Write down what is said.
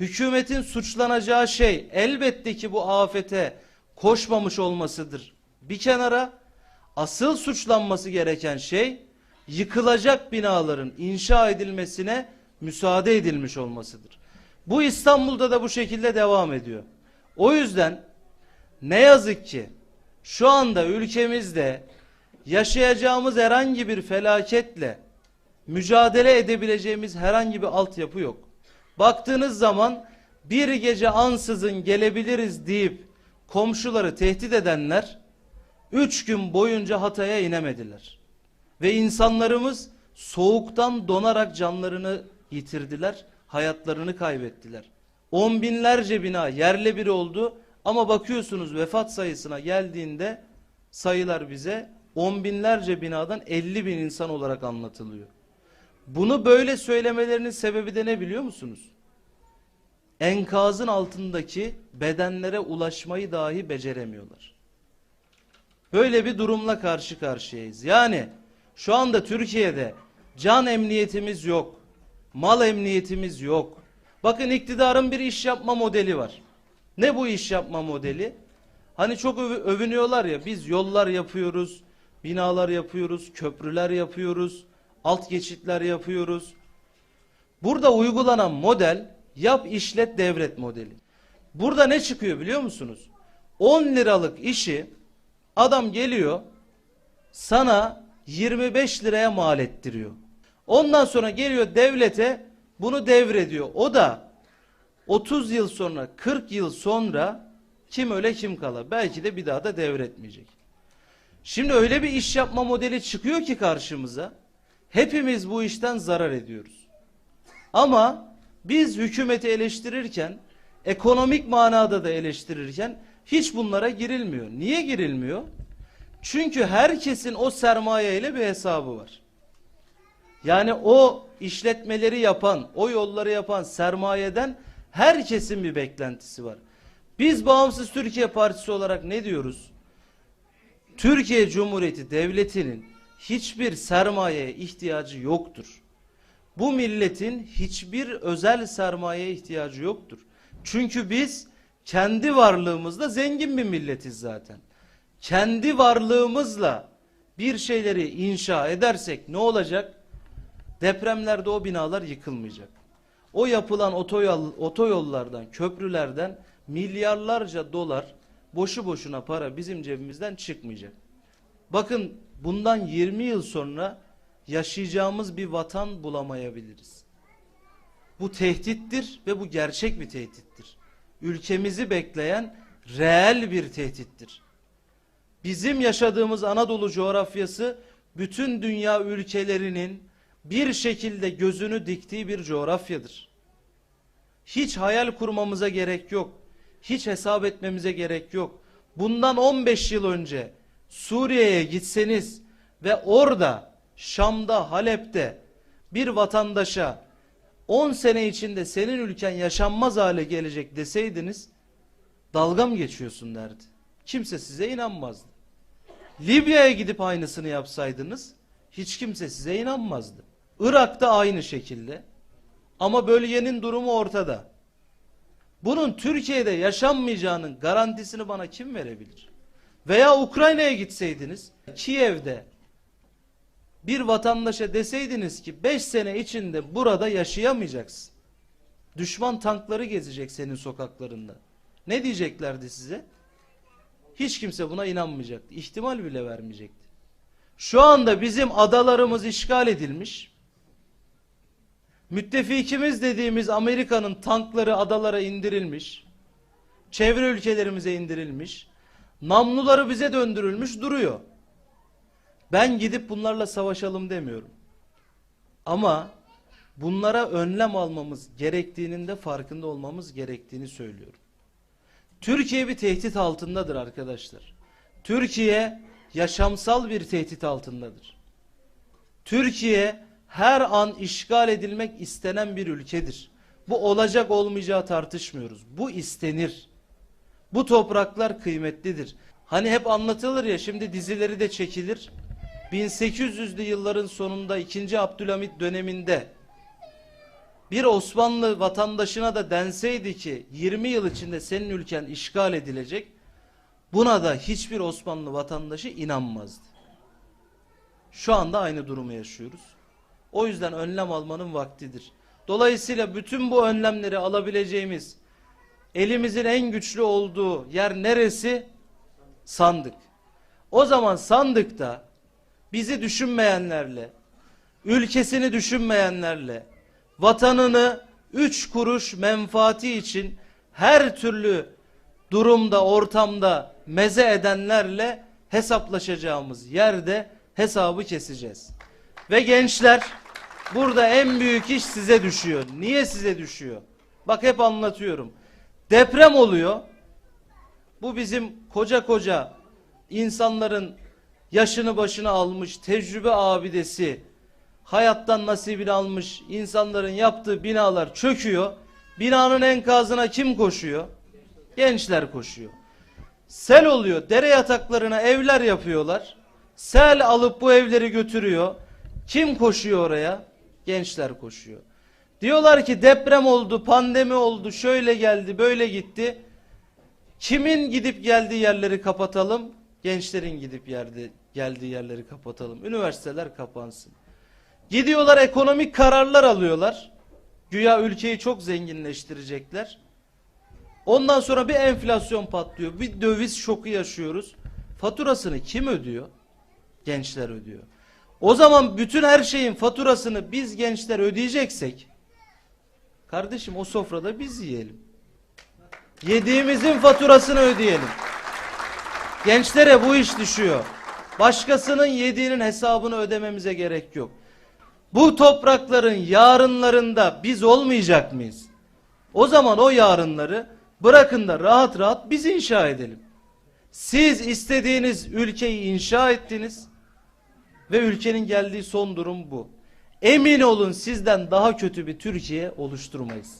hükümetin suçlanacağı şey elbette ki bu afete koşmamış olmasıdır. Bir kenara asıl suçlanması gereken şey yıkılacak binaların inşa edilmesine müsaade edilmiş olmasıdır. Bu İstanbul'da da bu şekilde devam ediyor. O yüzden ne yazık ki şu anda ülkemizde yaşayacağımız herhangi bir felaketle mücadele edebileceğimiz herhangi bir altyapı yok. Baktığınız zaman bir gece ansızın gelebiliriz deyip komşuları tehdit edenler üç gün boyunca Hatay'a inemediler. Ve insanlarımız soğuktan donarak canlarını yitirdiler, hayatlarını kaybettiler. On binlerce bina yerle bir oldu ama bakıyorsunuz vefat sayısına geldiğinde sayılar bize on binlerce binadan 50 bin insan olarak anlatılıyor. Bunu böyle söylemelerinin sebebi de ne biliyor musunuz? Enkazın altındaki bedenlere ulaşmayı dahi beceremiyorlar. Böyle bir durumla karşı karşıyayız. Yani şu anda Türkiye'de can emniyetimiz yok. Mal emniyetimiz yok. Bakın iktidarın bir iş yapma modeli var. Ne bu iş yapma modeli? Hani çok övü- övünüyorlar ya biz yollar yapıyoruz, binalar yapıyoruz, köprüler yapıyoruz, alt geçitler yapıyoruz. Burada uygulanan model yap işlet devret modeli. Burada ne çıkıyor biliyor musunuz? 10 liralık işi adam geliyor sana 25 liraya mal ettiriyor. Ondan sonra geliyor devlete bunu devrediyor. O da 30 yıl sonra 40 yıl sonra kim öle kim kala belki de bir daha da devretmeyecek. Şimdi öyle bir iş yapma modeli çıkıyor ki karşımıza hepimiz bu işten zarar ediyoruz. Ama biz hükümeti eleştirirken ekonomik manada da eleştirirken hiç bunlara girilmiyor. Niye girilmiyor? Çünkü herkesin o sermaye ile bir hesabı var. Yani o işletmeleri yapan, o yolları yapan sermayeden herkesin bir beklentisi var. Biz Bağımsız Türkiye Partisi olarak ne diyoruz? Türkiye Cumhuriyeti Devleti'nin hiçbir sermayeye ihtiyacı yoktur. Bu milletin hiçbir özel sermayeye ihtiyacı yoktur. Çünkü biz kendi varlığımızla zengin bir milletiz zaten. Kendi varlığımızla bir şeyleri inşa edersek ne olacak? Depremlerde o binalar yıkılmayacak. O yapılan otoyol, otoyollardan, köprülerden milyarlarca dolar boşu boşuna para bizim cebimizden çıkmayacak. Bakın bundan 20 yıl sonra yaşayacağımız bir vatan bulamayabiliriz. Bu tehdittir ve bu gerçek bir tehdittir. Ülkemizi bekleyen reel bir tehdittir. Bizim yaşadığımız Anadolu coğrafyası bütün dünya ülkelerinin bir şekilde gözünü diktiği bir coğrafyadır. Hiç hayal kurmamıza gerek yok. Hiç hesap etmemize gerek yok. Bundan 15 yıl önce Suriye'ye gitseniz ve orada Şam'da, Halep'te bir vatandaşa 10 sene içinde senin ülken yaşanmaz hale gelecek deseydiniz dalga mı geçiyorsun derdi. Kimse size inanmazdı. Libya'ya gidip aynısını yapsaydınız hiç kimse size inanmazdı. Irak'ta aynı şekilde. Ama bölgenin durumu ortada. Bunun Türkiye'de yaşanmayacağının garantisini bana kim verebilir? Veya Ukrayna'ya gitseydiniz, Kiev'de bir vatandaşa deseydiniz ki 5 sene içinde burada yaşayamayacaksın. Düşman tankları gezecek senin sokaklarında. Ne diyeceklerdi size? Hiç kimse buna inanmayacaktı. İhtimal bile vermeyecekti. Şu anda bizim adalarımız işgal edilmiş. Müttefikimiz dediğimiz Amerika'nın tankları adalara indirilmiş. Çevre ülkelerimize indirilmiş. Namluları bize döndürülmüş duruyor. Ben gidip bunlarla savaşalım demiyorum. Ama bunlara önlem almamız gerektiğinin de farkında olmamız gerektiğini söylüyorum. Türkiye bir tehdit altındadır arkadaşlar. Türkiye yaşamsal bir tehdit altındadır. Türkiye her an işgal edilmek istenen bir ülkedir. Bu olacak olmayacağı tartışmıyoruz. Bu istenir. Bu topraklar kıymetlidir. Hani hep anlatılır ya şimdi dizileri de çekilir. 1800'lü yılların sonunda 2. Abdülhamit döneminde bir Osmanlı vatandaşına da denseydi ki 20 yıl içinde senin ülken işgal edilecek, buna da hiçbir Osmanlı vatandaşı inanmazdı. Şu anda aynı durumu yaşıyoruz. O yüzden önlem almanın vaktidir. Dolayısıyla bütün bu önlemleri alabileceğimiz elimizin en güçlü olduğu yer neresi? Sandık. O zaman sandıkta bizi düşünmeyenlerle, ülkesini düşünmeyenlerle, vatanını üç kuruş menfaati için her türlü durumda, ortamda meze edenlerle hesaplaşacağımız yerde hesabı keseceğiz. Ve gençler burada en büyük iş size düşüyor. Niye size düşüyor? Bak hep anlatıyorum. Deprem oluyor. Bu bizim koca koca insanların yaşını başına almış tecrübe abidesi hayattan nasibini almış insanların yaptığı binalar çöküyor. Binanın enkazına kim koşuyor? Gençler koşuyor. Sel oluyor. Dere yataklarına evler yapıyorlar. Sel alıp bu evleri götürüyor. Kim koşuyor oraya? Gençler koşuyor. Diyorlar ki deprem oldu, pandemi oldu, şöyle geldi, böyle gitti. Kimin gidip geldiği yerleri kapatalım? Gençlerin gidip yerde geldiği yerleri kapatalım. Üniversiteler kapansın. Gidiyorlar ekonomik kararlar alıyorlar. Güya ülkeyi çok zenginleştirecekler. Ondan sonra bir enflasyon patlıyor. Bir döviz şoku yaşıyoruz. Faturasını kim ödüyor? Gençler ödüyor. O zaman bütün her şeyin faturasını biz gençler ödeyeceksek kardeşim o sofrada biz yiyelim. Yediğimizin faturasını ödeyelim. Gençlere bu iş düşüyor. Başkasının yediğinin hesabını ödememize gerek yok. Bu toprakların yarınlarında biz olmayacak mıyız? O zaman o yarınları bırakın da rahat rahat biz inşa edelim. Siz istediğiniz ülkeyi inşa ettiniz ve ülkenin geldiği son durum bu. Emin olun sizden daha kötü bir Türkiye oluşturmayız.